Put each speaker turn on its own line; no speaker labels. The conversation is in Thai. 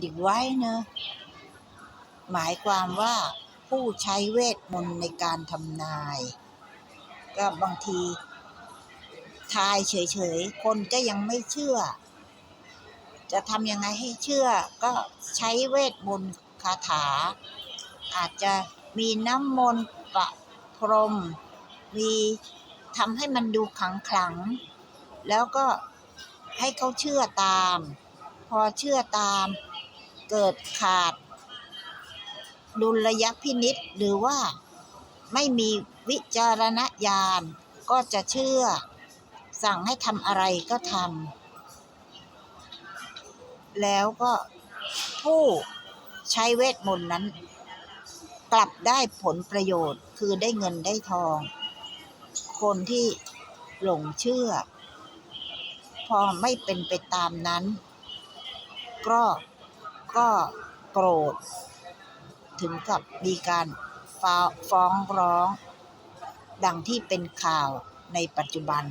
ดิไว้เนอะหมายความว่าผู้ใช้เวทมนต์ในการทำนาย ก็บางที ทายเฉยๆ คนก็ยังไม่เชื่อ จะทำยังไงให้เชื่อ ก็ใช้เวทมนต์คาถา อาจจะมีน้ำมนต์ประพรม มีทำให้มันดูขลังขลังๆแล้วก็ให้เขาเชื่อตาม อเชื่อตาม เกิดขาด ดุลยพินิษหรือว่าไม่มีวิจารณญาณก็จะเชื่อ สั่งให้ทำอะไรก็ทำแล้วก็ผู้ใช้เวทมนต์นั้น กลับได้ผลประโยชน์คือได้เงินได้ทอง คนที่หลงเชื่อ พอไม่เป็นไปตามนั้น ก็ก็โกรธ ถึงกับมีการฟ้าฟ้องร้อง ดังที่เป็นข่าวในปัจจุบัน